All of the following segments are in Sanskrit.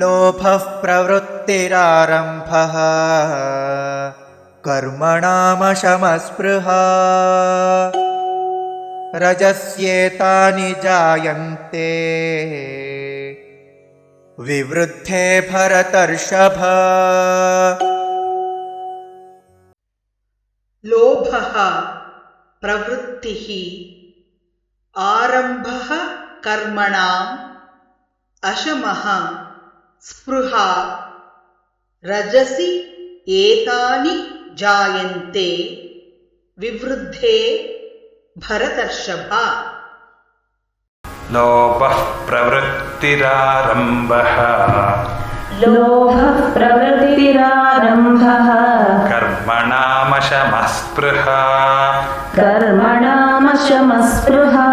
लोभः प्रवृत्तिरारम्भः। कर्मणामशमस्पृहा। रजस्येतानि जायन्ते। विवृद्धे भरतर्षभ। लोभः प्रवृत्तिः। आरम्भः कर्मणाम् अशमः स्पृहा रजसि एतानि जायन्ते विवृद्धे भरतर्षभा लोभः प्रवृत्तिरारम्भः लोभः प्रवृत्तिरारम्भः कर्मणामशमस्पृहा कर्मणामशमस्पृहा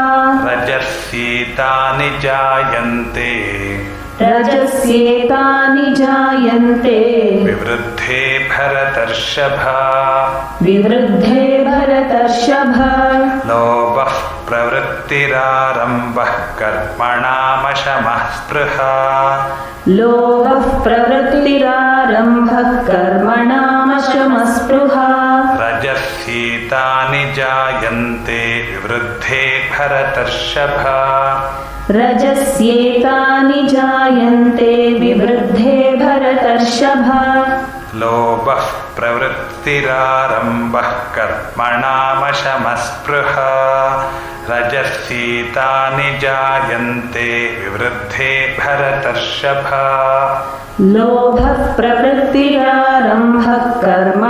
रजस्येतानि जायन्ते रजस्येतानि जायन्ते। विवृद्धे भरतर्षभा। विवृद्धे भरतर्षभ। लोभः प्रवृत्तिरारम्भः कर्मणामशमः स्पृहा लोभः प्रवृत्तिरारम्भः कर्मणामशमस्पृहा रजस्येतानि जायन्ते विवृद्धे भरतर्षभा। रजस्येतानि जायन्ते विवृद्धे भरतर्षभा। लोभः प्रवृत्तिरारम्भः कर्मणामशमस्पृहा। रजस्येतानि जायन्ते विवृद्धे भरतर्षभा। लोभः प्रवृत्तिरारम्भः कर्मणामशमस्पृहा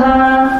বন্ধা